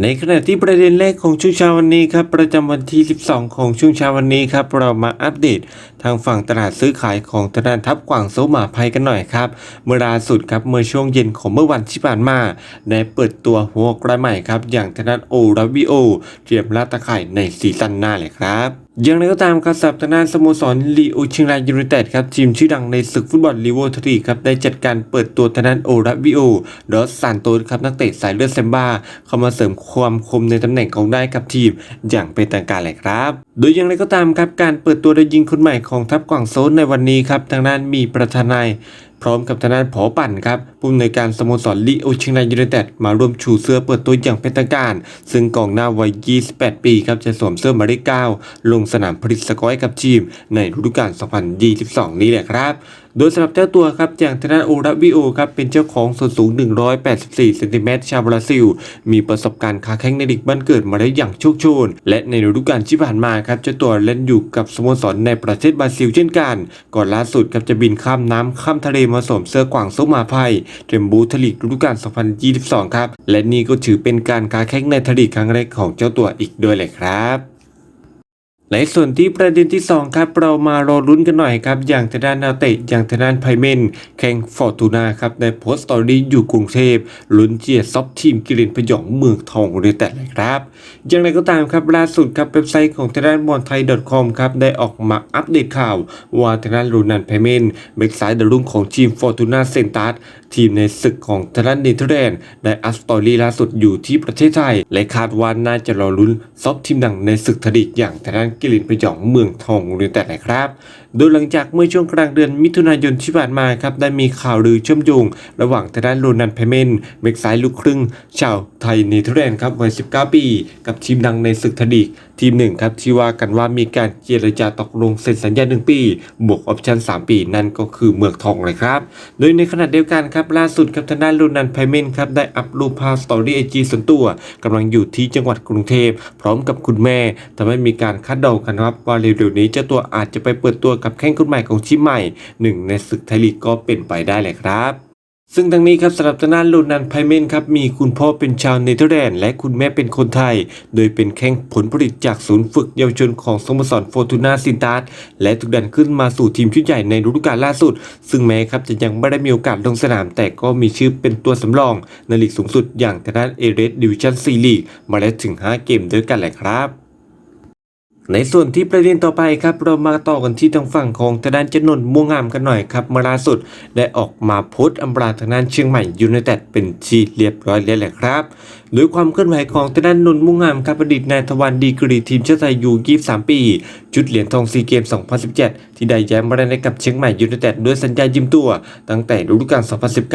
ในขณะที่ประเด็นแรกของช่วงเช้าวันนี้ครับประจำวันที่ 12 ของช่วงเช้าวันนี้ครับเรามาอัปเดตทางฝั่งตลาดซื้อขายของธนาคารทับกว่างโซหมาภัยกันหน่อยครับเมื่อล่าสุดครับเมื่อช่วงเย็นของเมื่อวันที่ผ่านมาได้เปิดตัวหัวกระใหม่ครับอย่างธนาคารโอราวิโอเตรียมลาตะข่ายในซีซั่นหน้าเลยครับ อย่างไรก็ตามครับสับทางด้านสโมสรลีโอเชียงรายยูไนเต็ดครับทีมชื่อดังในศึกฟุตบอลลีโวทรีครับได้จัดการเปิดตัวทางด้านโอราวิโอดอสซานโตสครับนักเตะสายเลือดเซมบ้า เข้ามาเสริมความคมในตำแหน่งของได้กับทีม อย่างเป็นทางการเลยครับ โดยอย่างไรก็ตามครับการเปิดตัวโดยยิงคนใหม่ของทัพกวางโซนในวันนี้ครับทางด้านมีประธานาย พร้อมกับทนายผอปั่นครับผู้อำนวยการสโมสรลีโอเชียงรายยูไนเต็ดมาร่วมชูเสื้อเปิดตัวอย่างเป็นทางการ ซึ่งกองหน้าวัย 28 ปีครับจะสวมเสื้อหมายเลข9ลงสนามผลิตสกอร์กับทีมในฤดูกาล 2022 นี้แหละครับ โดยสำหรับเจ้าตัวครับอย่างทางด้านโอราวิโอครับเป็นเจ้าของส่วนสูง 184เซนติเมตรชาวบราซิล มีประสบการณ์ค้าแข่งในลีกบ้านเกิดมาได้อย่างโชคโชน และในฤดูกาลที่ผ่านมาครับเจ้าตัวเล่นอยู่กับสโมสรในประเทศบราซิลเช่นกัน ก่อนล่าสุดครับจะบินข้ามน้ำข้ามทะเลมาสวมเสื้อกวางโซมาภัยเทรมบูทลีกฤดูกาล 2022 ครับ และนี่ก็ถือเป็นการค้าแข่งในทลีกครั้งแรกของเจ้าตัวอีกด้วยเลยครับ ในส่วนที่ประเด็นที่ 2 ครับ เรามารอลุ้นกันหน่อยครับ อย่างทางด้านนาเตะอย่างทางด้านไพเมนแข่งฟอร์ตูนาครับในโพสต์สตอรี่อยู่กรุงเทพลุ้นเจียซอฟทีมกิรินพยองเมืองทองเรือแต่เลยครับ อย่างไรก็ตามครับล่าสุดครับเว็บไซต์ของทางด้านบอลไทย .com ครับได้ออกมาอัปเดตข่าว ว่าทางด้านรูนันไพเมนเบกซ้ายดารุ่งของทีมฟอร์ตูนาเซนตัสทีมในศึกของทางด้านเนเธอร์แลนด์ได้อัพสตอรี่ล่าสุดอยู่ที่ประเทศไทย และคาดว่าน่าจะรอลุ้นซอฟทีมดังในศึกทลีกอย่างทางด้านกิลินพยองเมืองทองหรือแต่ไหนครับ โดยหลังจากเมื่อช่วงกลางเดือนมิถุนายนที่ผ่านมาครับได้มีข่าวลือเชื่อมโยง ระหว่างทางด้านโรนันเพเมนเบกซ้ายลูกครึ่ง ชาวไทยเนเธอร์แลนด์ครับวัย 19 ปี กับทีมดังในศึกทดีก ทีมหนึ่งครับที่ว่ากันว่ามีการเจรจาตกลงเซ็นสัญญา 1 ปี บวกออปชั่น 3 ปีนั่นก็คือเมืองทองเลยครับ โดยในขณะเดียวกันครับล่าสุดครับทางด้านโรนันเพเมนครับได้อัพรูปภาพสตอรี่ไอจีส่วนตัวกำลังอยู่ที่จังหวัดกรุงเทพ พร้อมกับคุณแม่ทำให้มีการคาดเดากันครับว่าเร็วๆนี้เจ้าตัวอาจจะไปเปิดตัวกับแข้งคนใหม่ของทีมใหม่หนึ่งในศึกไทยลีกก็เป็นไปได้เลยครับ ซึ่งทั้งนี้ครับสำหรับทางด้านโรนันไพเมนครับมีคุณพ่อเป็นชาวเนเธอร์แลนด์และคุณแม่เป็นคนไทย โดยเป็นแข้งผลผลิตจากศูนย์ฝึกเยาวชนของสโมสรโฟตูนาซินตัสและถูกดันขึ้นมาสู่ทีมชุดใหญ่ในฤดูกาลล่าสุด ซึ่งแม้ครับจะยังไม่ได้มีโอกาสลงสนาม แต่ก็มีชื่อเป็นตัวสำรองในลีกสูงสุดอย่างทางด้านเอเรสดิวิชั่นซีลีกมาแล้วถึง 5 เกมด้วยกันแหละครับ ในส่วนที่ประเด็นต่อไปครับเรามาต่อกันที่ทางฝั่งของทางด้านเจนนนท์ม่วงงามกันหน่อยครับเมื่อล่าสุดได้ออกมาโพสต์อำลาทางด้านเชียงใหม่ยูไนเต็ดเป็นที่เรียบร้อยแล้วแหละครับโดยความเคลื่อนไหวของทางด้านนนท์ม่วงงามครับอดีตนายทวันดีกรีทีมชาติไทยยู23 ปีจุดเหรียญทองซีเกม 2017 ที่ได้ย้ายมาเล่นให้กับเชียงใหม่ยูไนเต็ดด้วยสัญญายืมตัว ตั้งแต่ฤดูกาล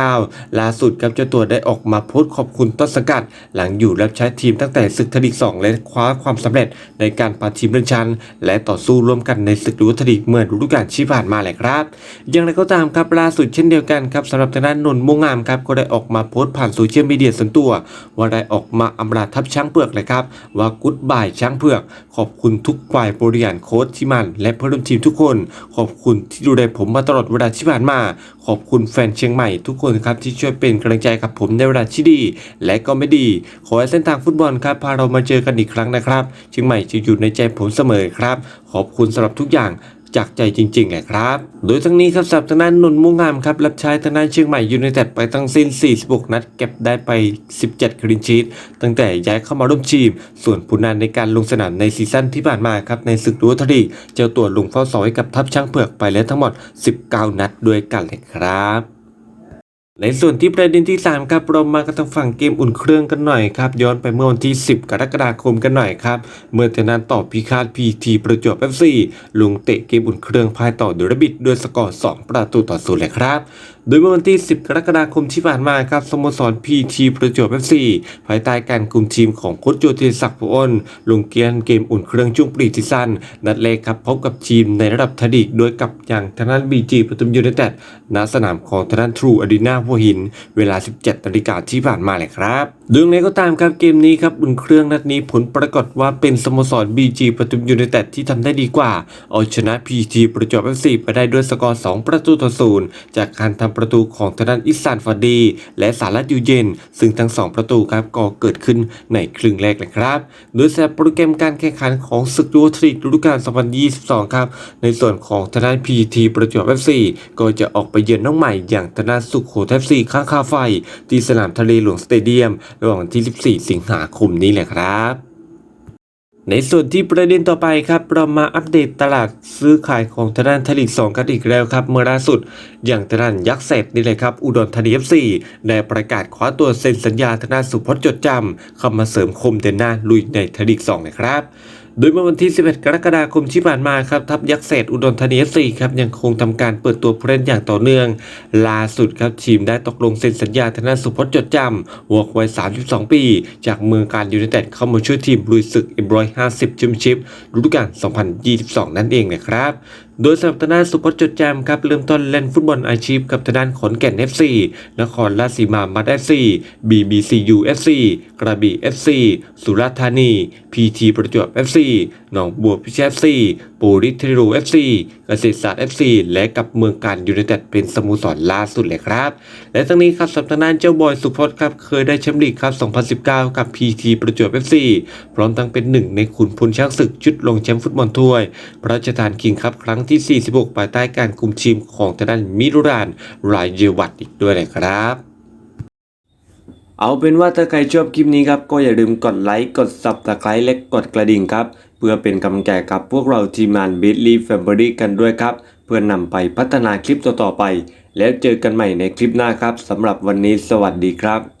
2019 ล่าสุดครับเจ้าตัวได้ออกมาโพสต์ขอบคุณต้นสังกัด หลังอยู่รับใช้ทีมตั้งแต่ศึกทลีก2และคว้าความสำเร็จในการพาทีมเลื่อนชั้น และต่อสู้ร่วมกันในศึกดูทลีกเมื่อฤดูกาลที่ผ่านมาแหละครับ อย่างไรก็ตามครับล่าสุดเช่นเดียวกันครับสำหรับทางด้านนนท์ม่วงงามครับก็ได้ออกมาโพสต์ผ่านโซเชียลมีเดียส่วนตัว ว่าได้ออกมาอำลาทัพช้างเผือกเลยครับ ว่ากุ๊ดบายช้างเผือก ขอบคุณทุกฝ่ายบริหารโค้ชที่มัน และเพื่อนร่วมทีมทุกคน ขอบคุณที่ดูแลผมมาตลอดเวลาที่ผ่านมา ขอบคุณแฟนเชียงใหม่ทุกคนครับที่ช่วยเป็นกำลังใจกับผมในเวลาที่ดี และก็ไม่ดี ขอให้เส้นทางฟุตบอลครับพาเรามาเจอกันอีกครั้งนะครับ เชียงใหม่จะอยู่ในใจผมเสมอครับ ขอบคุณสำหรับทุกอย่าง จากใจจริงๆแหละครับ โดยทั้งนี้ครับสับทางด้านนนท์มุ่งงามครับรับใช้ทางด้านเชียงใหม่ยูไนเต็ดไปทั้งสิ้น 46 นัดเก็บได้ไป 17 คลินชีตตั้งแต่ย้ายเข้ามาร่วมทีม ส่วนผลงานในการลงสนามในซีซั่นที่ผ่านมาครับในศึกดูทรีเจ้าตัวลงเฝ้าเสาให้กับทัพช้างเผือกไปแล้วทั้งหมด 19 นัดด้วยกันเลยครับ ในส่วนที่ประเด็นที่ 3 ครับเรามากันทางฝั่งเกมอุ่นเครื่องกันหน่อยครับ ย้อนไปเมื่อวันที่ 10 กรกฎาคมกันหน่อยครับ เมื่อทนันต่อพิคาตพีทีประจวบเอฟซีลงเตะเกมอุ่นเครื่องพ่ายต่อดอะบิดด้วยสกอร์ 2 ประตูต่อศูนย์เลยครับ โดยเมื่อวันที่ 10 กรกฎาคมที่ผ่านมาครับสโมสร PT ประจวบ FC ภายใต้การคุมทีมของโค้ชโจเทศักดิ์พอ้นลงเกียนเกมอุ่นเครื่องช่วงปรีซีซั่นนัดแรกครับพบกับทีมในระดับทดีกโดยกับอย่างทางด้าน BG ปทุมยูไนเต็ดณสนามของทางด้านทรูอารีนาหัวหิน เวลา 17นาฬิกาที่ผ่านมาเลยครับดึงในก็ตามครับเกมนี้ครับอุ่นเครื่องนัดนี้ผลปรากฏว่าเป็นสโมสร BG ปทุมยูไนเต็ดที่ทำได้ดีกว่า เอาชนะ PT ประจวบ FC ไปได้ด้วยสกอร์ 2 ประตูต่อศูนย์จากการทำประตูของทางด้านอิสานฟาดี และสารัตยูเยนซึ่งทั้ง 2 ประตูครับก็เกิดขึ้นในครึ่งแรกเลยครับ โดยสำหรับโปรแกรมการแข่งขันของศึกยูทริกฤดูกาล 2022 ครับ ในส่วนของทางด้าน PT ประจวบ FC ก็จะออกไปเยือนน้องใหม่อย่างทางด้านสุขโขทัย FC ข้างคาไฟ ที่สนามทะเลหลวงสเตเดียมระหว่างวันที่ 14 สิงหาคมนี้แหละครับในส่วนที่ประเด็นต่อไปครับ เรามาอัปเดตตลาดซื้อขายของทางด้านทลีก2กันอีกแล้วครับ เมื่อล่าสุดอย่างทางด้านยักษ์เสร็จนี่เลยครับ อุดรธานี FC ได้ประกาศคว้าตัวเซ็นสัญญาทางด้านสุพจน์จดจำเข้ามาเสริมคมเดนหน้าลุยในทลีก2นะครับ โดยเมื่อวันที่ 11 กรกฎาคมที่ผ่านมาครับทัพยักษ์เศษอุดรธานีสี่ครับยังคงทำการเปิดตัวผู้เล่นอย่างต่อเนื่อง ล่าสุดครับทีมได้ตกลงเซ็นสัญญาธนานสุพจน์จดจำวอกวัย 32 ปี จากเมืองการยูเนเต็ดเข้ามาช่วยทีมลุยศึก M150 แชมเปี้ยนชิพฤดูกาล2022 นั่นเองนะครับ โดยสำหรับทางด้านสุพจน์จดจำครับเริ่มต้นเล่นฟุตบอลอาชีพกับทางด้านขอนแก่น FC นครราชสีมามัด FC BBCU FC กระบี่ FC สุราษฎร์ธานี PT ประจวบ FC หนองบัวพิชย FC ปูริเทโร FC เกษตรศาสตร์ FC และกับเมืองการยูไนเต็ดเป็นสโมสรล่าสุดเลยครับ และทั้งนี้ครับสำหรับทางานเจ้าบอยสุพจน์ครับเคยได้แชมป์ลีกครับ 2019 กับ PT ประจวบ FC พร้อมทั้งเป็นหนึ่งในขุนพลช้างศึกชุดลงแชมป์ฟุตบอลถ้วย พระราชทานคิงครับครั้งที่ 46 ภายใต้การคุมทีมของทางด้านมิรุรานรายเยวัตอีกด้วยนะครับ เอาเป็นว่าถ้าใครชอบคลิปนี้ครับ ก็อย่าลืมกดไลค์ กด Subscribe และกดกระดิ่งครับ เพื่อเป็นกำลังใจกับพวกเราทีมงาน b i t l y Family กันด้วยครับ เพื่อนนำไปพัฒนาคลิปต่อๆไป แล้วเจอกันใหม่ในคลิปหน้าครับสำหรับวันนี้สวัสดีครับ